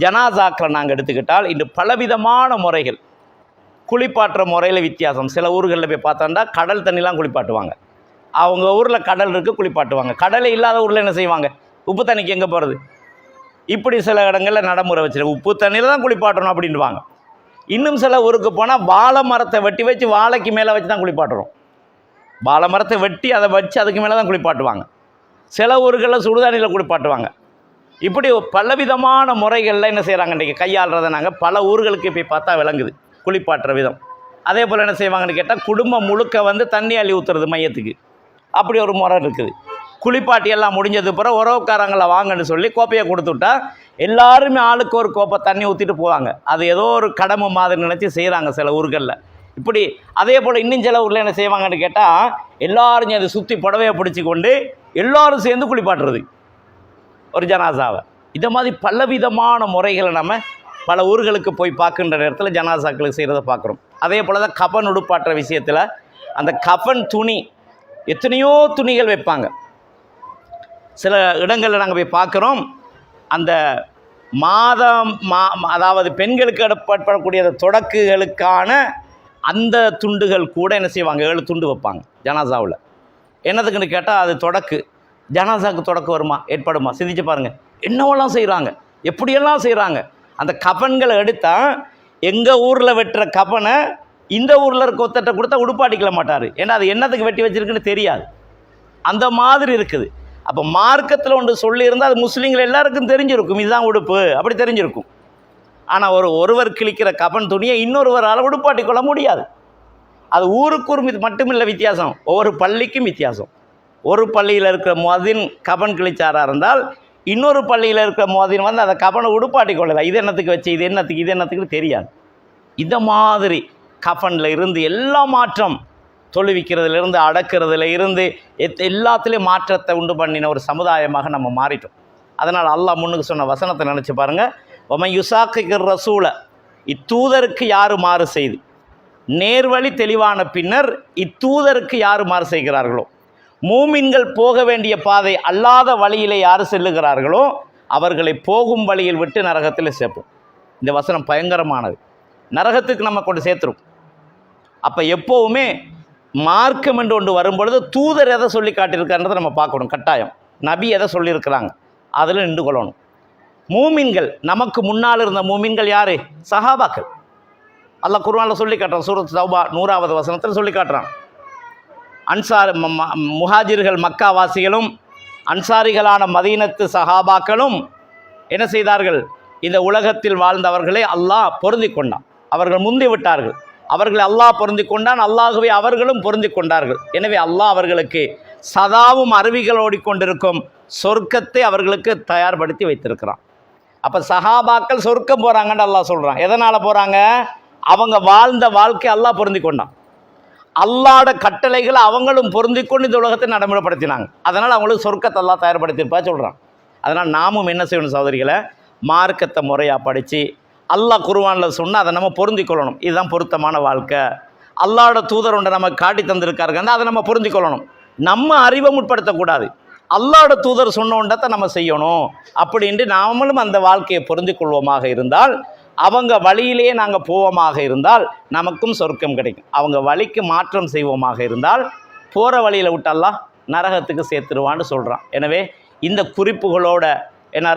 ஜனாசாக்களை நாங்கள் எடுத்துக்கிட்டால் இன்று பலவிதமான முறைகள் குளிப்பாட்டுற முறையில் வித்தியாசம். சில ஊர்களில் போய் பார்த்தோம்னா கடல் தண்ணிலாம் குளிப்பாட்டுவாங்க. அவங்க ஊரில் கடல் இருக்குது குளிப்பாட்டுவாங்க. கடலை இல்லாத ஊரில் என்ன செய்வாங்க? உப்பு தண்ணிக்கு எங்கே போகிறது இப்படி சில இடங்களில் நடைமுறை வச்சிருக்க. உப்பு தண்ணியில் தான் குளிப்பாட்டணும் அப்படின்வாங்க இன்னும் சில ஊருக்கு போனால் வாழை மரத்தை வெட்டி வச்சு வாழைக்கு மேலே வச்சு தான் குளிப்பாட்டுறோம். வாழை மரத்தை வெட்டி அதை வச்சு அதுக்கு மேலே தான் குளிப்பாட்டுவாங்க. சில ஊர்களில் சுடுதண்ணியில் குளிப்பாட்டுவாங்க. இப்படி பலவிதமான முறைகளில் என்ன செய்கிறாங்க இன்றைக்கி கையாளுறதை நாங்கள் பல ஊர்களுக்கு போய் பார்த்தா விளங்குது. குளிப்பாட்டுற விதம். அதே போல் என்ன செய்வாங்கன்னு கேட்டால் குடும்பம் முழுக்க வந்து தண்ணி அள்ளி ஊற்றுறது மையத்துக்கு. அப்படி ஒரு முறை இருக்குது. குளிப்பாட்டி எல்லாம் முடிஞ்சது பிறகு உறவுக்காரங்களை வாங்கன்னு சொல்லி கோப்பையை கொடுத்துட்டா எல்லாருமே ஆளுக்கு ஒரு கோப்பை தண்ணி ஊற்றிட்டு போவாங்க. அது ஏதோ ஒரு கடமை மாதிரி நினச்சி செய்கிறாங்க சில ஊர்களில். இப்படி அதே போல் இன்னும் சில ஊரில் என்ன செய்வாங்கன்னு கேட்டால் எல்லாரும் அதை சுற்றி புடவையை பிடிச்சி கொண்டு எல்லோரும் சேர்ந்து குளிப்பாட்டுறது. ஒரு ஜனாசாவை. இதை மாதிரி பலவிதமான முறைகளை நம்ம பல ஊர்களுக்கு போய் பார்க்கின்ற நேரத்தில் ஜனாசாக்களுக்கு செய்கிறத பார்க்குறோம். அதே போல் தான் கஃபன் உடுப்பாட்டுற விஷயத்தில் அந்த கஃபன் துணி எத்தனையோ துணிகள் வைப்பாங்க. சில இடங்களில் நாங்கள் போய் பார்க்குறோம். அந்த மாதம் மா அதாவது பெண்களுக்கு ஏற்படக்கூடிய அந்த தொடக்குகளுக்கான அந்த துண்டுகள் கூட என்ன செய்வாங்க? ஏழு துண்டு வைப்பாங்க ஜனாசாவில். என்னதுக்குன்னு கேட்டால் அது தொடக்கு. ஜனாசாக்கு தொடக்கம் வருமா ஏற்படுமா? சிந்திச்சு பாருங்கள் என்னவெல்லாம் செய்கிறாங்க எப்படியெல்லாம் செய்கிறாங்க அந்த கபன்களை எடுத்தால் எங்கள் ஊரில் வெட்டுற கபனை இந்த ஊரில் இருக்க ஒத்தட்டை கொடுத்தா உடுப்பாட்டிக்கல மாட்டார். ஏன்னா அது என்னத்துக்கு வெட்டி வச்சிருக்குன்னு தெரியாது. அந்த மாதிரி இருக்குது. அப்போ மார்க்கத்தில் ஒன்று சொல்லியிருந்தால் அது முஸ்லீம்கள் எல்லாருக்கும் தெரிஞ்சிருக்கும். இதுதான் உடுப்பு அப்படி தெரிஞ்சிருக்கும். ஆனால் ஒரு ஒருவர் கிழிக்கிற கபன் துணியை இன்னொருவரால் உடுப்பாட்டி கொள்ள முடியாது. அது ஊருக்கு ஒரு மட்டுமில்லை வித்தியாசம். ஒவ்வொரு பள்ளிக்கும் வித்தியாசம். ஒரு பள்ளியில் இருக்கிற மோதின் கபன் கிழிச்சாராக இருந்தால் இன்னொரு பள்ளியில் இருக்கிற மோதின் வந்து அந்த கபனை உடுப்பாட்டி கொள்ளலாம் இது என்னத்துக்கு வச்சு இது என்னத்துக்கு இது என்னத்துக்கு தெரியாது. இந்த மாதிரி கஃபனில் இருந்து எல்லா மாற்றம் தொழுவிக்கிறதுலேருந்து அடக்கிறதுல இருந்து எத் எல்லாத்துலேயும் மாற்றத்தை உண்டு பண்ணின ஒரு சமுதாயமாக நம்ம மாறிட்டோம். அதனால் அல்லாஹ் முன்னுக்கு சொன்ன வசனத்தை நினச்சி பாருங்கள் ஒம யுசாக்குகிற ரசூல இத்தூதருக்கு யார் மாறு செய்து? நேர்வழி தெளிவான பின்னர் இத்தூதருக்கு யார் மாறு செய்கிறார்களோ? மூமின்கள் போக வேண்டிய பாதை அல்லாத வழியிலே யார் செல்லுகிறார்களோ அவர்களை போகும் வழியில் விட்டு நரகத்தில் சேர்ப்போம். இந்த வசனம் பயங்கரமானது. நரகத்துக்கு நம்ம கொண்டு சேர்த்துரும். அப்போ எப்போவுமே மார்க்கம் என்று ஒன்று வரும்பொழுது தூதர் எதை சொல்லி காட்டியிருக்கான்றதை நம்ம பார்க்கணும். கட்டாயம். நபி எதை சொல்லியிருக்கிறாங்க? அதில் நின்று கொள்ளணும். மூமின்கள் நமக்கு முன்னால் இருந்த மூமின்கள் யார்? சஹாபாக்கள். அல்ல குருவானில் சொல்லி காட்டுறான். சூரத் சௌபா நூறாவது வசனத்தில் சொல்லி காட்டுறான். அன்சார் ம- ம- முஹாஜிர்கள் மக்காவாசிகளும் அன்சாரிகளான மதீனத்து சஹாபாக்களும் என்ன செய்தார்கள்? இந்த உலகத்தில் வாழ்ந்தவர்களை அல்லாஹ் பொருந்தி கொண்டான். அவர்கள் முந்தி விட்டார்கள். அவர்களை அல்லாஹ் பொருந்தி கொண்டான். அல்லாகவே அவர்களும் பொருந்தி கொண்டார்கள். எனவே அல்லாஹ் அவர்களுக்கு சதாவும் அருவிகள் ஓடிக்கொண்டிருக்கும் சொர்க்கத்தை அவர்களுக்கு தயார்படுத்தி வைத்திருக்கிறான். அப்போ சஹாபாக்கள் சொர்க்கம் போகிறாங்கன்னு அல்லாஹ் சொல்கிறான் எதனால் போகிறாங்க அவங்க வாழ்ந்த வாழ்க்கை அல்லாஹ் பொருந்தி கொண்டான். அல்லாட கட்டளைகளை அவங்களும் பொருந்தி கொண்டு இந்த உலகத்தை நடைமுறைப்படுத்தினாங்க. அதனால் அவங்களுக்கு சொர்க்கத்தை எல்லாம் தயார்படுத்தியிருப்பா சொல்கிறான் அதனால் நாமும் என்ன செய்யணும் சகோதரிகளை? மார்க்கத்தை முறையாக படித்து அல்லாஹ் குருவானில் சொன்னால் அதை நம்ம பொருந்தி கொள்ளணும் இதுதான் பொருத்தமான வாழ்க்கை. அல்லாட தூதர் ஒன்றை நம்ம காட்டி தந்திருக்காருங்க அதை நம்ம பொருந்தி கொள்ளணும் நம்ம அறிவை முற்படுத்தக்கூடாது. அல்லாட தூதர் சொன்ன ஒன்றத்தை நம்ம செய்யணும். அப்படின்ட்டு நாமளும் அந்த வாழ்க்கையை பொருந்திக் கொள்வோமாக இருந்தால் அவங்க வழியிலேயே நாங்கள் போவோமாக இருந்தால் நமக்கும் சொர்க்கம் கிடைக்கும். அவங்க வழிக்கு மாற்றம் செய்வோமாக இருந்தால் போகிற வழியில் விட்டல்லாம் நரகத்துக்கு சேர்த்துருவான்னு சொல்கிறான் எனவே இந்த குறிப்புகளோட என்ன